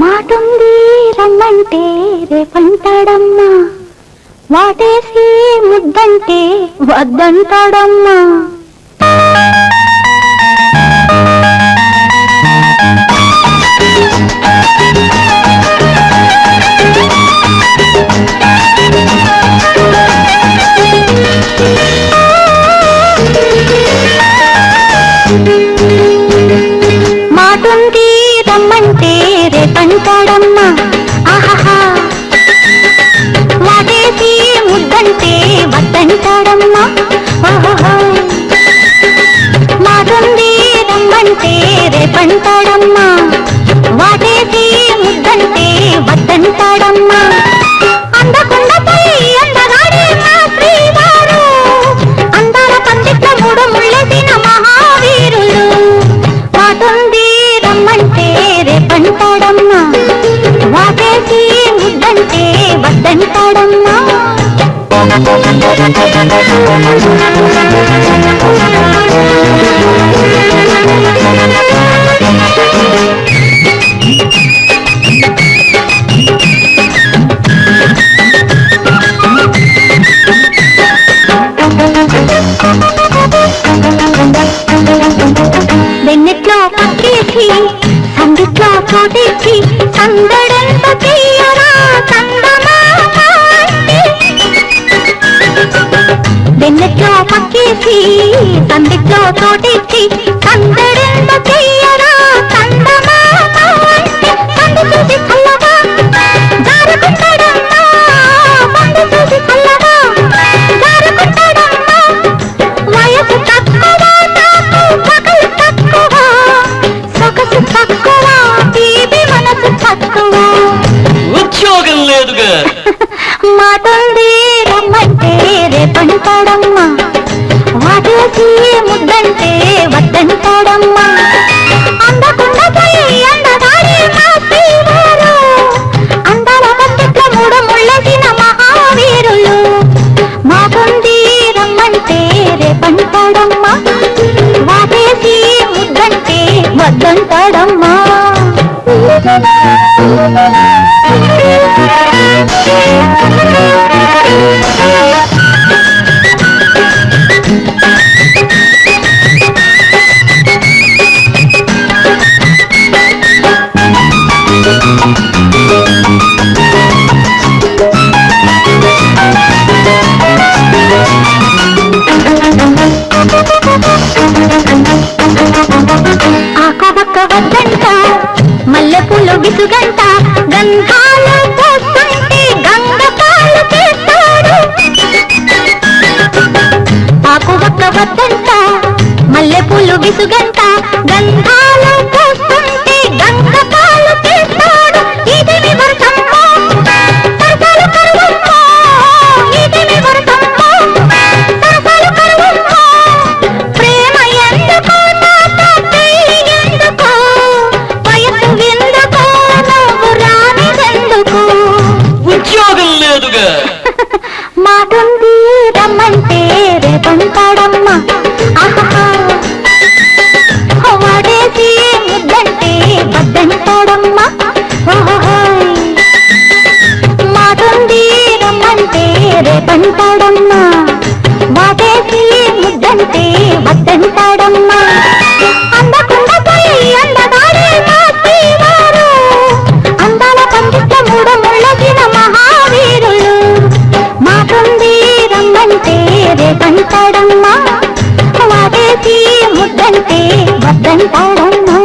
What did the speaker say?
మాటుంది రమ్మంటే రేపంటాడమ్మా. వాటేసి ముద్దంటే వద్దంటాడమ్మా. వెన్నెట్లో పక్కేసి సందిట్లో చోటేసి సందడంత వెన్నెట్లో పక్కేసి సందిట్లో చోటేసి సందడంత తీయరా చందమామ సందు చూసి చల్లగా జారుకుంటాడమ్మా సందు చూసి చల్లగా జారుకుంటాడమ్మా వయసు తక్కువ నాకు పగలు తక్కువ సొగసు తక్కువ తీపి మనసు తక్కువ ఉద్యోగం లేదుగా మాటుంది వాటేసి ముద్దంటే వద్దంటాడమ్మా అందకుండా పోయి అందగాడే మా శ్రీవారు అందాల పందిట్ల మూడు ముళ్ళసిన మహావీరులు మాటుంది రమ్మంటే రేపంటాడమ్మా వాటేసి ముద్దంటే వద్దంటాడమ్మా ఆకవక్క వద్దంట మల్లెపూలు విసుగంట గంధాలు పోస్తుంటే గంగ పాలు చేస్తాడు ఆకువక్క వద్దంట మల్లెపూలు విసుగంట గంధాలు మాటుంది రమ్మంటే రేపంటాడమ్మా. ఆహాహా వాడేసి ముద్దంటే వద్దంటాడమ్మా మాటుంది రమ్మంటే రేపంటాడమ్మా. వాడేసి ముద్దంటే వద్దంటాడమ్మా రేపంటాడమ్మా వాడేసి ముద్దంటే వద్దంటాడమ్మా.